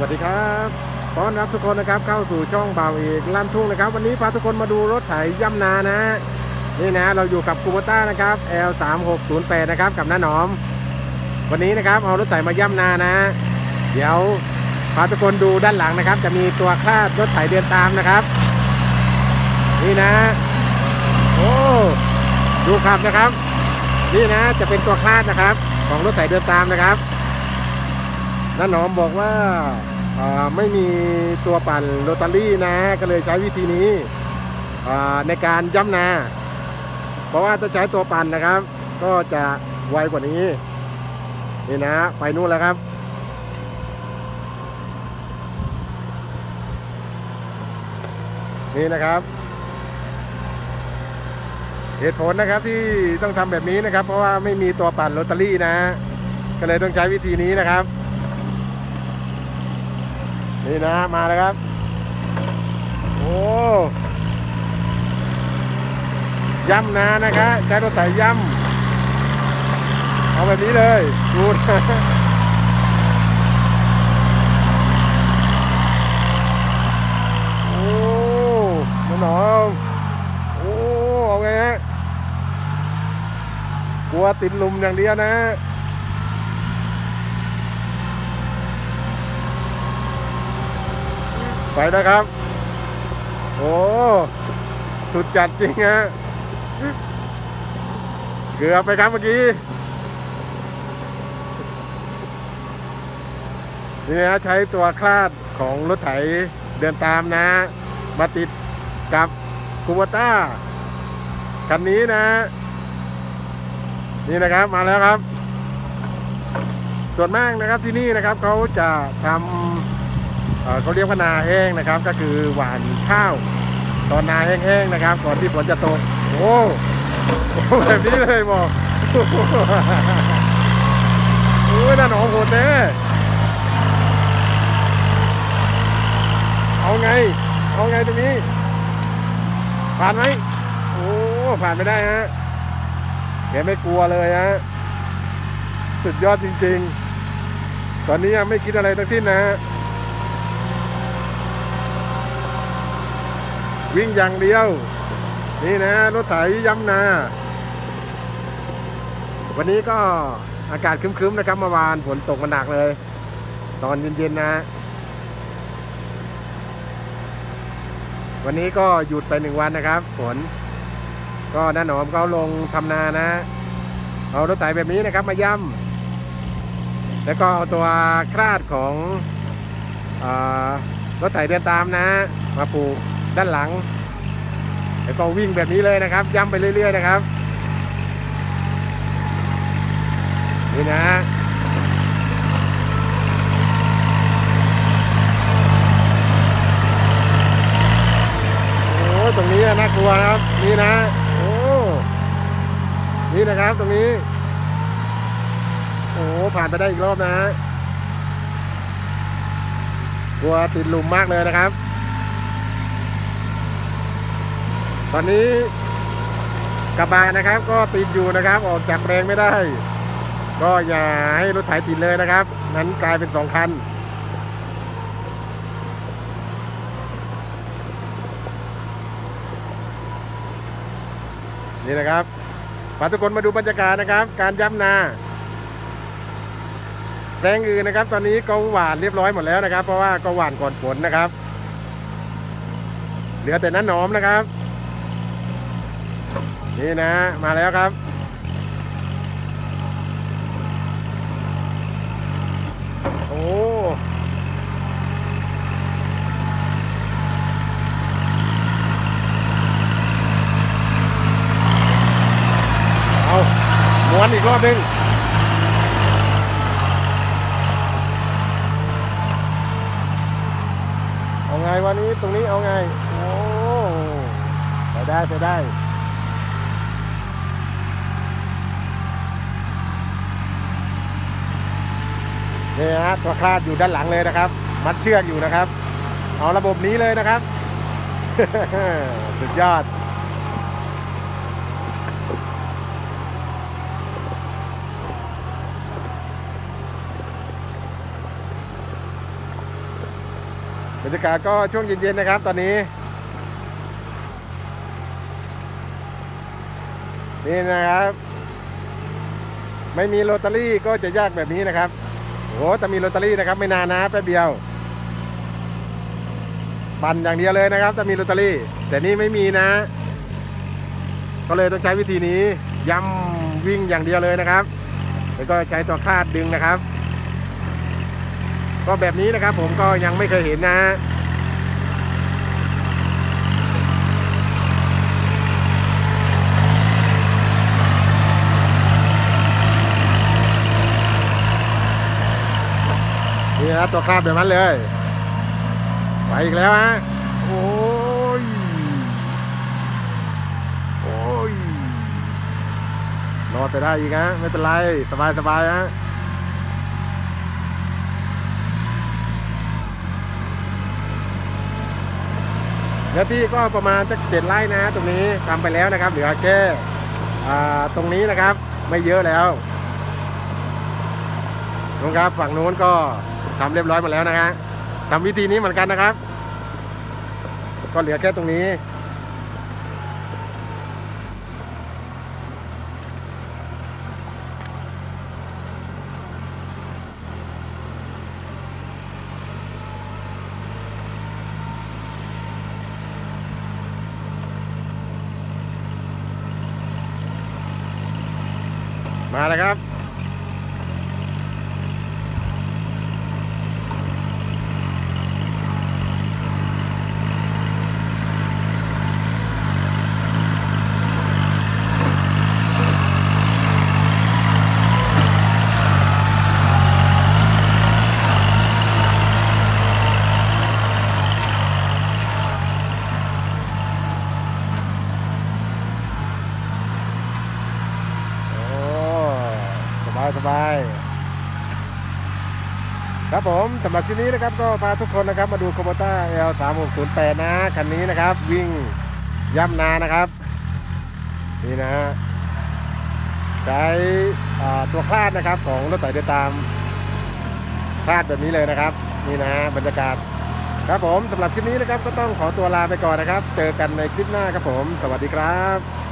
วัสดีครับต้อนรับทุกคนนะครับเข้าสู่ช่องบ่าวเอกลั่นทุ่งนะครับ วันนี้พาทุกคนมาดูรถไถย่ำนานะนี่นะเราอยู่กับคูโบต้านะครับ L3608 นะครับกับน้าหนอม วันนี้นะครับเอารถไถมาย่ำนานะ เดี๋ยวพาทุกคนดูด้านหลังนะครับ จะมีตัวคลาดรถไถเดินตามนะครับ นี่นะ โอ้ดูขับนะครับ นี่นะจะเป็นตัวคลาดนะครับ ของรถไถเดินตามนะครับ น้าหนอมบอกว่าไม่มีตัวปั่นโรตารี่นะ ก็เลยใช้วิธีนี้ในการย้ำนา เพราะว่าถ้าใช้ตัวปั่นนะครับ ก็จะไวกว่านี้นี่นะไปนู่นแล้วครับนี่นะครับ เหตุผลนะครับที่ต้องทำแบบนี้นะครับ เพราะว่าไม่มีตัวปั่นโรตารี่นะ ก็เลยต้องใช้วิธีนี้นะครับ นี่นะมาแล้วครับ โอ้ย่ำนานะครับใช้รถไถย่ำเอาแบบนี้เลยดูน้องหนอโอ้ เอาไงฮะ กลัวติดลุมอย่างเดียวนะ ไปนะครับ โอ้สุดจัดจริงฮะเกือบไปครับเมื่อกี้ นี่นะใช้ตัวคลาดของรถไถเดินตามนะ มาติดกับคูวต้าคันนี้นะ นี่นะครับมาแล้วครับ ส่วนมากนะครับที่นี่นะครับเขาจะทำ เขาเรียกว่านาแห้งนะครับ ก็คือหว่านข้าว ตอนนาแห้งๆนะครับ ก่อนที่ฝนจะตกโอ้แบบนี้เลยบอกโอ้ยน่าหนองโหดแน่เอาไง เอาไงตรงนี้ ผ่านไหมโอ้ผ่านไม่ได้ฮะแกไม่กลัวเลยฮะสุดยอดจริง ๆ ตอนนี้ยังไม่คิดอะไรทั้งสิ้นนะฮะ วิ่งอย่างเดียว นี่นะรถไถย้ำนา วันนี้ก็อากาศครึ้มๆนะครับเมื่อวานฝนตกมาหนักเลย ตอนเย็นๆนะวันนี้ก็หยุดไปหนึ่งวันนะครับฝนก็น้าหนอมเขาลงทำนานะ เอารถไถแบบนี้นะครับมาย่ำแล้วก็เอาตัวคราดของอรถไถเดินตามนะ มาปลูก ด้านหลัง แล้วก็วิ่งแบบนี้เลยนะครับย้ำไปเรื่อยๆนะครับ นี่นะโอ้ตรงนี้น่ากลัวนะครับ นี่นะ โอ้ นี่นะครับตรงนี้ โอ้ผ่านไปได้อีกรอบนะกลัวติดหลุมมากเลยนะครับ ตอนนี้กระบะนะครับ ก็ติดอยู่นะครับ ออกจากแรงไม่ได้ ก็อย่าให้รถไถติดเลยนะครับ นั้นกลายเป็นสองคันนี่นะครับพาทุกคนมาดูบรรยากาศนะครับ การย้ำนาแปลงอื่นนะครับ ตอนนี้ก็หวานเรียบร้อยหมดแล้วนะครับ เพราะว่าก็หวานก่อนฝนนะครับ เหลือแต่น้าหนอมนะครับ นี่นะ มาแล้วครับ โอ้เอาม้วนอีกรอบหนึงเอาไงวันนี้ตรงนี้เอาไง โอ้ไปได้ไปได้ นี่ฮะตัวคลาดอยู่ด้านหลังเลยนะครับ มัดเชือกอยู่นะครับ เอาระบบนี้เลยนะครับ สุดยอดบรรยากาศก็ช่วงเย็นๆนะครับ ตอนนี้ นี่นะครับ ไม่มีโรตารี่ก็จะยากแบบนี้นะครับ โอ้จะมีโรตารี่นะครับไม่นานนะแป๊บเดียว ปั่นอย่างเดียวเลยนะครับ จะมีโรตารี่ แต่นี่ไม่มีนะ ก็เลยต้องใช้วิธีนี้ย้ำวิ่งอย่างเดียวเลยนะครับ แล้วก็ใช้ตัวคาดดึงนะครับ ก็แบบนี้นะครับผมก็ยังไม่เคยเห็นนะ นี่นะตัวคราบแบบนั้นเลยไปอีกแล้วฮะโอ้ยโอ้ยรอดไปได้อีกฮะไม่เป็นไรสบายสบายฮะเนื้อที่ก็ประมาณจะเจ็ดไร่นะตรงนี้ทำไปแล้วนะครับ เหลือแค่ตรงนี้นะครับ ไม่เยอะแล้วนู้นครับฝั่งนู้นก็ ทำเรียบร้อยหมดแล้วนะฮะทำวิธีนี้เหมือนกันนะครับ ก็เหลือแค่ตรงนี้ มาแล้วครับ โอ้ สบายครับผมสำหรับที่นี้นะครับก็พาทุกคนนะครับมาดูโคโมต้า L 3 6 0 8นะคันนี้นะครับ วิ่งย่ำนานะครับ นี่นะฮะใช้ตัวคลาดนะครับของรถไถเดินตามคลาดแบบนี้เลยนะครับ นี่นะฮะบรรยากาศ ครับผมสำหรับคลิปนี้นะครับก็ต้องขอตัวลาไปก่อนนะครับ เจอกันในคลิปหน้าครับผม สวัสดีครับ